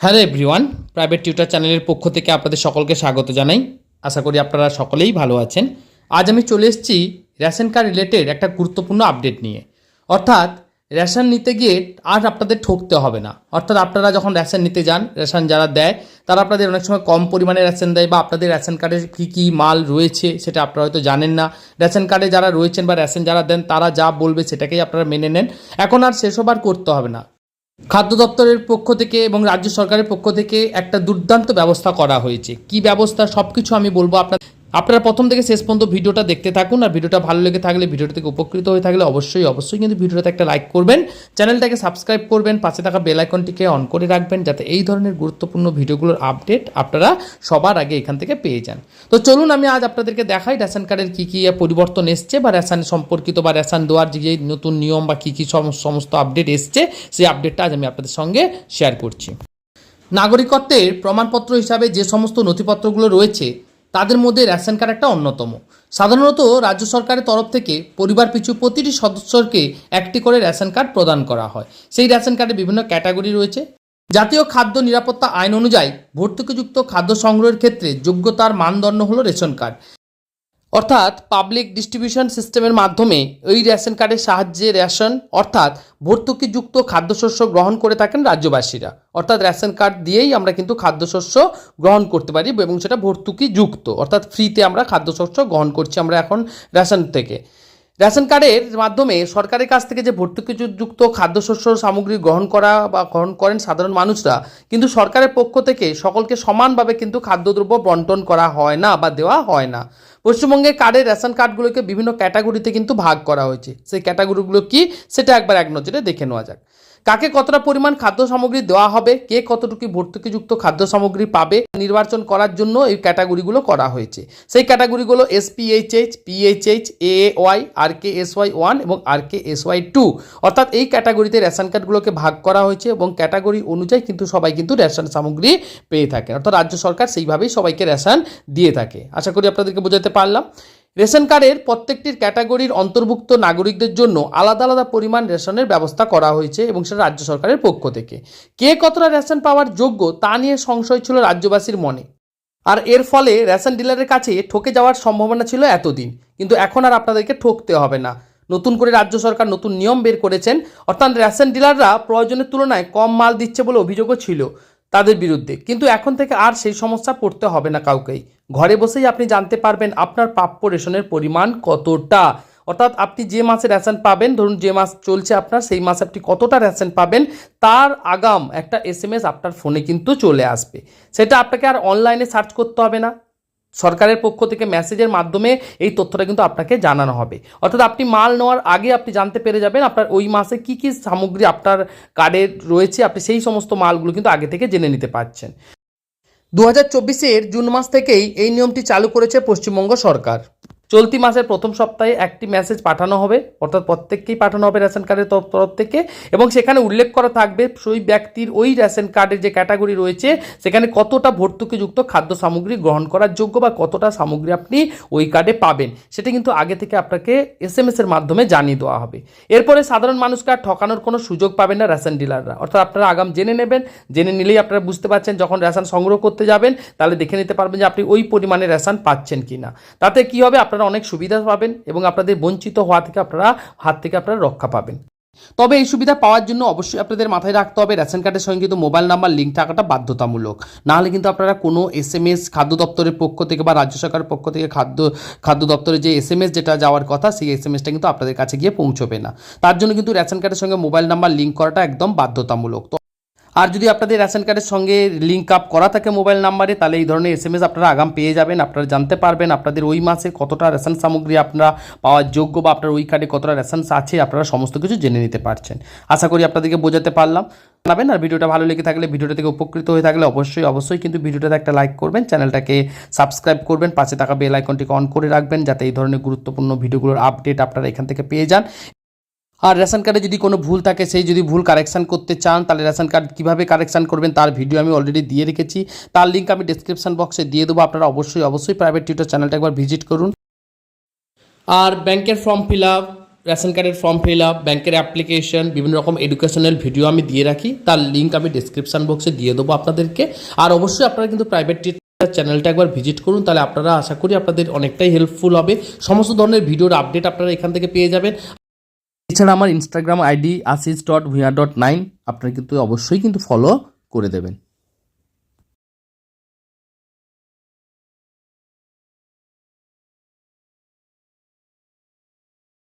Hello everyone, private tutor চ্যানেলের পক্ষ থেকে আপনাদের সকলকে স্বাগত জানাই। আশা করি আপনারা সকলেই ভালো আছেন। আজ আমি চলে এসেছি রেশন কার্ড রিলেটেড একটা গুরুত্বপূর্ণ আপডেট নিয়ে। অর্থাৎ, রেশন নিতে গিয়ে আর আপনাদের ঠকতে হবে না। অর্থাৎ আপনারা যখন রেশন নিতে যান, রেশন যারা দেয়, তারা আপনাদের অনেক সময় কম পরিমাণে রেশন দেয় বা আপনাদের রেশন কার্ডে কী কী মাল রয়েছে সেটা আপনারা হয়তো জানেন না। রেশন কার্ডে যারা রয়েছেন বা রেশন যারা দেন, তারা যা বলবে সেটাকেই আপনারা মেনে নেন। এখন আর সেসব আর করতে হবে না। খাদ্য দপ্তরের পক্ষ থেকে এবং রাজ্য সরকারের পক্ষ থেকে একটা দুর্দান্ত ব্যবস্থা করা হয়েছে। কি ব্যবস্থা? সব কিছু আমি বলব আপনার আপনারা প্রথম থেকে শেষ পর্যন্ত ভিডিওটা দেখতে থাকুন, আর ভিডিওটা ভালো লেগে থাকলে, ভিডিওটা থেকে উপকৃত হয়ে থাকলে অবশ্যই অবশ্যই কিন্তু ভিডিওটাতে একটা লাইক করবেন। চ্যানেলটাকে সাবস্ক্রাইব করবেন, পাশে থাকা বেল আইকনটিকে অন করে রাখবেন, যাতে এই ধরনের গুরুত্বপূর্ণ ভিডিওগুলোর আপডেট আপনারা সবার আগে এখান থেকে পেয়ে যান। তো চলুন, আমি আজ আপনাদেরকে দেখাই রেশন কার্ডের কী কী পরিবর্তন এসছে, বা রেশন সম্পর্কিত, বা রেশন দেওয়ার যে নতুন নিয়ম, বা কী কী সম- সমস্ত আপডেট এসছে, সেই আপডেটটা আজ আমি আপনাদের সঙ্গে শেয়ার করছি। নাগরিকত্বের প্রমাণপত্র হিসাবে যে সমস্ত নথিপত্রগুলো রয়েছে তাদের মধ্যে রেশন কার্ড একটা অন্যতম। সাধারণত রাজ্য সরকারের তরফ থেকে পরিবার পিছু প্রতিটি সদস্যকে একটি করে রেশন কার্ড প্রদান করা হয়। সেই রেশন কার্ডে বিভিন্ন ক্যাটাগরি রয়েছে। জাতীয় খাদ্য নিরাপত্তা আইন অনুযায়ী ভর্তুকিযুক্ত খাদ্য সংগ্রহের ক্ষেত্রে যোগ্যতার মানদণ্ড হলো রেশন কার্ড। অর্থাৎ পাবলিক ডিস্ট্রিবিউশন সিস্টেমের মাধ্যমে এই রেশন কার্ডের সাহায্যে রেশন অর্থাৎ ভর্তুকিযুক্ত খাদ্যশস্য গ্রহণ করে থাকেন রাজ্যবাসীরা। অর্থাৎ রেশন কার্ড দিয়েই আমরা কিন্তু খাদ্যশস্য গ্রহণ করতে পারি এবং সেটা ভর্তুকিযুক্ত। অর্থাৎ ফ্রিতে আমরা খাদ্যশস্য গ্রহণ করছি আমরা এখন রেশন থেকে। রেশন কার্ডের মাধ্যমে সরকারের কাছ থেকে যে ভর্তুকিযুক্ত খাদ্যশস্য সামগ্রী গ্রহণ করা বা গ্রহণ করেন সাধারণ মানুষরা, কিন্তু সরকারের পক্ষ থেকে সকলকে সমানভাবে কিন্তু খাদ্যদ্রব্য বন্টন করা হয় না বা দেওয়া হয় না। পশ্চিমবঙ্গের কার্ডের রেশন কার্ডগুলোকে বিভিন্ন ক্যাটাগরিতে কিন্তু ভাগ করা হয়েছে। সেই ক্যাটাগরিগুলো কি? সেটা একবার এক নজরে দেখে নেওয়া যাক। কাকে কতটা পরিমাণ খাদ্য সামগ্রী দেওয়া হবে, কে কতটুকু ভর্তুকিযুক্ত খাদ্য সামগ্রী পাবে নির্বাচন করার জন্য এই ক্যাটাগরিগুলো করা হয়েছে। সেই ক্যাটাগরিগুলো SPHH PHH A Y R K S Y one এবং R K S Y two অর্থাৎ এই ক্যাটাগরিতে রেশন কার্ডগুলোকে ভাগ করা হয়েছে এবং ক্যাটাগরি অনুযায়ী কিন্তু সবাই কিন্তু রেশন সামগ্রী পেয়ে থাকে। অর্থাৎ রাজ্য সরকার সেইভাবেই সবাইকে রেশন দিয়ে থাকে। আশা করি আপনাদেরকে বোঝাতে পারলাম। রেশন কার্ডের প্রত্যেকটির ক্যাটাগরির অন্তর্ভুক্ত নাগরিকদের জন্য আলাদা আলাদা পরিমাণ রেশনের ব্যবস্থা করা হয়েছে এবং সেটা রাজ্য সরকারের পক্ষ থেকে। কে কতটা রেশন পাওয়ার যোগ্য তা নিয়ে সংশয় ছিল রাজ্যবাসীর মনে। আর এর ফলে রেশন ডিলারের কাছে ঠকে যাওয়ার সম্ভাবনা ছিল এতদিন। কিন্তু এখন আর আপনাদেরকে ঠকতে হবে না। নতুন করে রাজ্য সরকার নতুন নিয়ম বের করেছেন। অর্থাৎ রেশন ডিলাররা প্রয়োজনের তুলনায় কম মাল দিচ্ছে বলে অভিযোগও ছিল। তাদের বিরুদ্ধে। কিন্তু এখন থেকে আর সেই সমস্যা পড়তে হবে না কাউকেই। ঘরে বসেই আপনি জানতে পারবেন আপনার প্রাপ্য রেশনের পরিমাণ কতটা। অর্থাৎ আপনি যে মাসে রেশন পাবেন, ধরুন যে মাস চলছে আপনার, সেই মাসে আপনি কতটা রেশন পাবেন, তার আগাম একটা এস আপনার ফোনে কিন্তু চলে আসবে। সেটা আপনাকে আর অনলাইনে সার্চ করতে হবে না। সরকারের পক্ষ থেকে মেসেজের মাধ্যমে এই তথ্যটা কিন্তু আপনাকে জানানো হবে। অর্থাৎ আপনি মাল নেওয়ার আগে আপনি জানতে পেরে যাবেন আপনার ওই মাসে কি কি সামগ্রী আপনার কার্ডে রয়েছে, আপনি সেই সমস্ত মালগুলো কিন্তু আগে থেকে জেনে নিতে পারছেন। দু হাজার জুন মাস থেকেই এই নিয়মটি চালু করেছে পশ্চিমবঙ্গ সরকার। চলতি মাসের প্রথম সপ্তাহে একটি মেসেজ পাঠানো হবে, অর্থাৎ প্রত্যেককেই পাঠানো হবে রেশন কার্ডের তরফ থেকে, এবং সেখানে উল্লেখ করা থাকবে সেই ব্যক্তির ওই রেশন কার্ডের যে ক্যাটাগরি রয়েছে, সেখানে কতটা ভর্তুকিযুক্ত খাদ্য সামগ্রী গ্রহণ করার যোগ্য বা কতটা সামগ্রী আপনি ওই কার্ডে পাবেন। সেটা কিন্তু আগে থেকে আপনাকে এস এম এর মাধ্যমে জানিয়ে দেওয়া হবে। এরপরে সাধারণ মানুষকে আর ঠকানোর কোনো সুযোগ পাবেন না রেশন ডিলাররা অর্থাৎ আপনারা আগাম জেনে নেবেন, জেনে নিলেই আপনারা বুঝতে পারছেন যখন রেশন সংগ্রহ করতে যাবেন, তাহলে দেখে নিতে পারবেন যে আপনি ওই পরিমাণে রেশন পাচ্ছেন কি না তাতে কী হবে? আপনারা অনেক সুবিধা পাবেন এবং আপনাদের বঞ্চিত হওয়া থেকে আপনারা, হাত থেকে আপনারা রক্ষা পাবেন। তবে এই সুবিধা পাওয়ার জন্য অবশ্যই আপনাদের মাথায় রাখতে হবে রেশন কার্ডের সঙ্গে কিন্তু মোবাইল নাম্বার লিঙ্ক থাকাটা বাধ্যতামূলক। নাহলে কিন্তু আপনারা কোনো এস এম এস খাদ্য দপ্তরের পক্ষ থেকে বা রাজ্য সরকারের পক্ষ থেকে খাদ্য খাদ্য দপ্তরের যে এস এম এস যেটা যাওয়ার কথা, সেই এস এম এসটা কিন্তু আপনাদের কাছে গিয়ে পৌঁছবে না। তার জন্য কিন্তু রেশন কার্ডের সঙ্গে মোবাইল নাম্বার লিঙ্ক করাটা একদম বাধ্যতামূলক। আর যদি আপনাদের রেশন কার্ডের সঙ্গে লিঙ্ক আপ করা থাকে মোবাইল নাম্বারে তাহলে এই ধরনের এস এম এস আপনারা আগাম পেয়ে যাবেন, আপনারা জানতে পারবেন আপনাদের ওই মাসে কতটা রেশন সামগ্রী আপনারা পাওয়ার যোগ্য বা আপনার ওই কার্ডে কতটা রেশন আছে, আপনারা সমস্ত কিছু জেনে নিতে পারছেন। আশা করি আপনাদেরকে বোঝাতে পারলাম। জানাবেন, আর ভিডিওটা ভালো লেগে থাকলে, ভিডিওটা থেকে উপকৃত হয়ে থাকলে অবশ্যই অবশ্যই কিন্তু ভিডিওটাতে একটা লাইক করবেন, চ্যানেলটাকে সাবস্ক্রাইব করবেন, পাশে থাকা বেল আইকনটিকে অন করে রাখবেন, যাতে এই ধরনের গুরুত্বপূর্ণ ভিডিওগুলোর আপডেট আপনারা এখান থেকে পেয়ে যান। আর রেশন কার্ডে যদি কোনো ভুল থাকে, সেই যদি ভুল কারেকশান করতে চান, তাহলে রেশন কার্ড কীভাবে কারেকশান করবেন তার ভিডিও আমি অলরেডি দিয়ে রেখেছি। তার লিঙ্ক আমি ডিসক্রিপশন বক্সে দিয়ে দেবো, আপনারা অবশ্যই অবশ্যই প্রাইভেট টিউটার চ্যানেলটা একবার ভিজিট করুন। আর ব্যাংকের ফর্ম ফিল আপ রেশন কার্ডের ফর্ম ফিল আপ ব্যাংকের অ্যাপ্লিকেশন বিভিন্ন রকম এডুকেশনাল ভিডিও আমি দিয়ে রাখি। তার লিঙ্ক আমি ডিসক্রিপশন বক্সে দিয়ে দেবো আপনাদেরকে। আর অবশ্যই আপনারা কিন্তু প্রাইভেট টিউটার চ্যানেলটা একবার ভিজিট করুন, তাহলে আপনারা আশা করি আপনাদের অনেকটাই হেল্পফুল হবে। সমস্ত ধরনের ভিডিওর আপডেট আপনারা এখান থেকে পেয়ে যাবেন। এছাড়া আমার Instagram ID Ashis dot Bhuiyan dot nine আপনারা কিন্তু অবশ্যই কিন্তু ফলো করে দেবেন।